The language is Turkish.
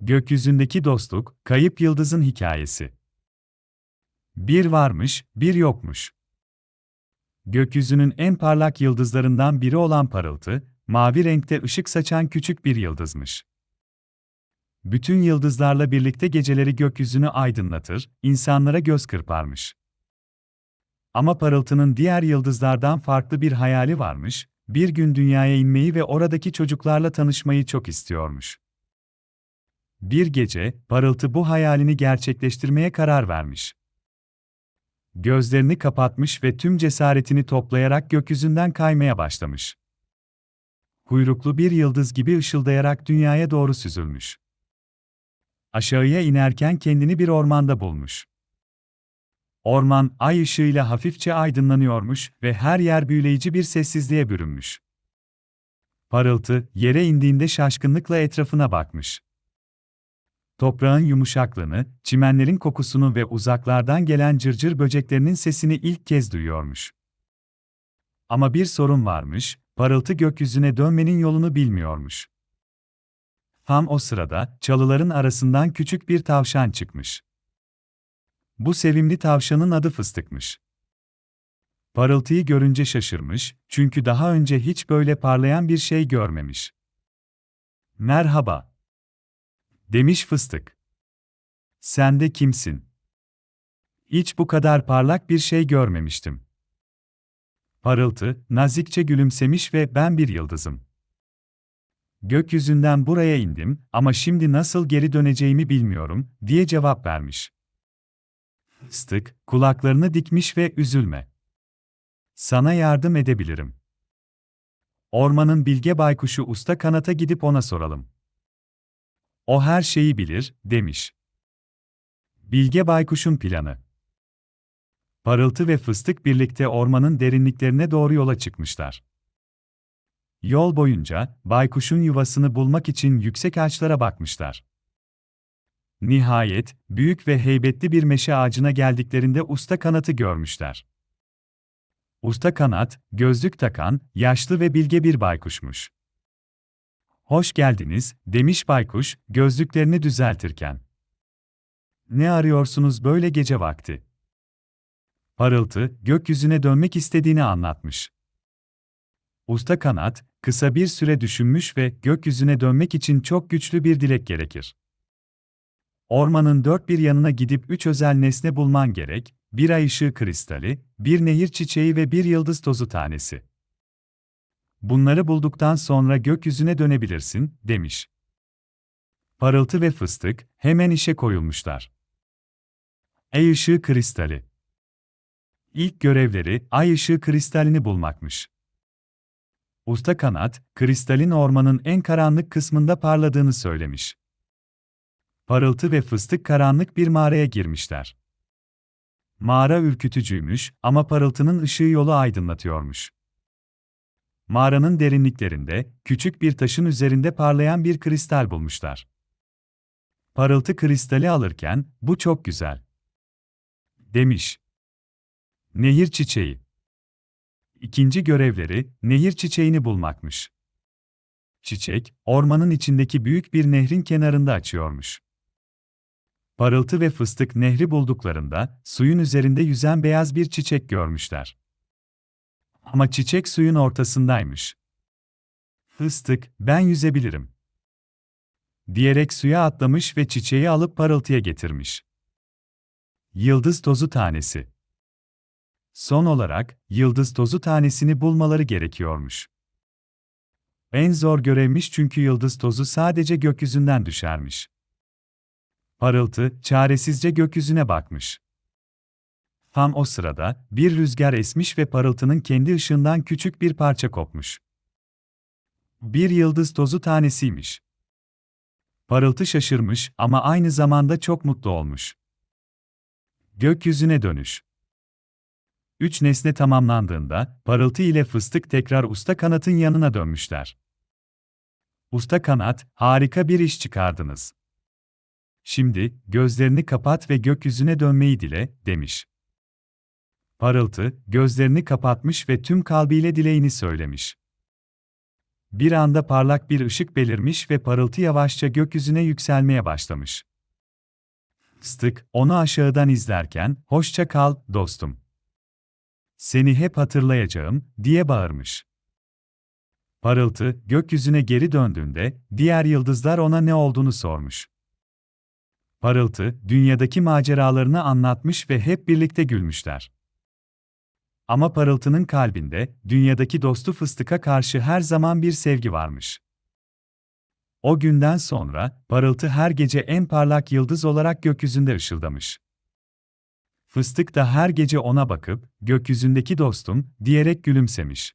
Gökyüzündeki dostluk, kayıp yıldızın hikayesi. Bir varmış, bir yokmuş. Gökyüzünün en parlak yıldızlarından biri olan parıltı, mavi renkte ışık saçan küçük bir yıldızmış. Bütün yıldızlarla birlikte geceleri gökyüzünü aydınlatır, insanlara göz kırparmış. Ama parıltının diğer yıldızlardan farklı bir hayali varmış, bir gün dünyaya inmeyi ve oradaki çocuklarla tanışmayı çok istiyormuş. Bir gece, parıltı bu hayalini gerçekleştirmeye karar vermiş. Gözlerini kapatmış ve tüm cesaretini toplayarak gökyüzünden kaymaya başlamış. Kuyruklu bir yıldız gibi ışıldayarak dünyaya doğru süzülmüş. Aşağıya inerken kendini bir ormanda bulmuş. Orman ay ışığıyla hafifçe aydınlanıyormuş ve her yer büyüleyici bir sessizliğe bürünmüş. Parıltı, yere indiğinde şaşkınlıkla etrafına bakmış. Toprağın yumuşaklığını, çimenlerin kokusunu ve uzaklardan gelen cırcır böceklerinin sesini ilk kez duyuyormuş. Ama bir sorun varmış, parıltı gökyüzüne dönmenin yolunu bilmiyormuş. Tam o sırada, çalıların arasından küçük bir tavşan çıkmış. Bu sevimli tavşanın adı Fıstık'mış. Parıltıyı görünce şaşırmış, çünkü daha önce hiç böyle parlayan bir şey görmemiş. Merhaba. Demiş Fıstık. Sen de kimsin? Hiç bu kadar parlak bir şey görmemiştim. Parıltı, nazikçe gülümsemiş ve ben bir yıldızım. Gökyüzünden buraya indim ama şimdi nasıl geri döneceğimi bilmiyorum, diye cevap vermiş. Fıstık, kulaklarını dikmiş ve üzülme. Sana yardım edebilirim. Ormanın bilge baykuşu usta kanata gidip ona soralım. O her şeyi bilir, demiş. Bilge baykuşun planı. Parıltı ve fıstık birlikte ormanın derinliklerine doğru yola çıkmışlar. Yol boyunca, baykuşun yuvasını bulmak için yüksek ağaçlara bakmışlar. Nihayet, büyük ve heybetli bir meşe ağacına geldiklerinde usta kanatı görmüşler. Usta kanat, gözlük takan, yaşlı ve bilge bir baykuşmuş. Hoş geldiniz, demiş baykuş, gözlüklerini düzeltirken. Ne arıyorsunuz böyle gece vakti? Parıltı, gökyüzüne dönmek istediğini anlatmış. Usta kanat, kısa bir süre düşünmüş ve gökyüzüne dönmek için çok güçlü bir dilek gerekir. Ormanın dört bir yanına gidip üç özel nesne bulman gerek, bir ay ışığı kristali, bir nehir çiçeği ve bir yıldız tozu tanesi. Bunları bulduktan sonra gökyüzüne dönebilirsin, demiş. Parıltı ve fıstık hemen işe koyulmuşlar. Ay ışığı kristali. İlk görevleri ay ışığı kristalini bulmakmış. Usta Kanat, kristalin ormanın en karanlık kısmında parladığını söylemiş. Parıltı ve fıstık karanlık bir mağaraya girmişler. Mağara ürkütücüymüş ama parıltının ışığı yolu aydınlatıyormuş. Mağaranın derinliklerinde, küçük bir taşın üzerinde parlayan bir kristal bulmuşlar. Parıltı kristali alırken, bu çok güzel. Demiş. Nehir çiçeği. İkinci görevleri, nehir çiçeğini bulmakmış. Çiçek, ormanın içindeki büyük bir nehrin kenarında açıyormuş. Parıltı ve fıstık nehri bulduklarında, suyun üzerinde yüzen beyaz bir çiçek görmüşler. Ama çiçek suyun ortasındaymış. Fıstık, ben yüzebilirim. Diyerek suya atlamış ve çiçeği alıp parıltıya getirmiş. Yıldız tozu tanesi. Son olarak, yıldız tozu tanesini bulmaları gerekiyormuş. En zor görevmiş çünkü yıldız tozu sadece gökyüzünden düşermiş. Parıltı, çaresizce gökyüzüne bakmış. Tam o sırada, bir rüzgar esmiş ve parıltının kendi ışığından küçük bir parça kopmuş. Bir yıldız tozu tanesiymiş. Parıltı şaşırmış ama aynı zamanda çok mutlu olmuş. Gökyüzüne dönüş. Üç nesne tamamlandığında, parıltı ile fıstık tekrar usta kanatın yanına dönmüşler. Usta kanat, harika bir iş çıkardınız. Şimdi, gözlerini kapat ve gökyüzüne dönmeyi dile, demiş. Parıltı, gözlerini kapatmış ve tüm kalbiyle dileğini söylemiş. bir anda parlak bir ışık belirmiş ve parıltı yavaşça gökyüzüne yükselmeye başlamış. Fıstık, onu aşağıdan izlerken, hoşça kal, dostum. Seni hep hatırlayacağım, diye bağırmış. Parıltı, gökyüzüne geri döndüğünde, diğer yıldızlar ona ne olduğunu sormuş. Parıltı, dünyadaki maceralarını anlatmış ve hep birlikte gülmüşler. Ama Parıltı'nın kalbinde, dünyadaki dostu Fıstık'a karşı her zaman bir sevgi varmış. O günden sonra, Parıltı her gece en parlak yıldız olarak gökyüzünde ışıldamış. Fıstık da her gece ona bakıp, gökyüzündeki dostum, diyerek gülümsemiş.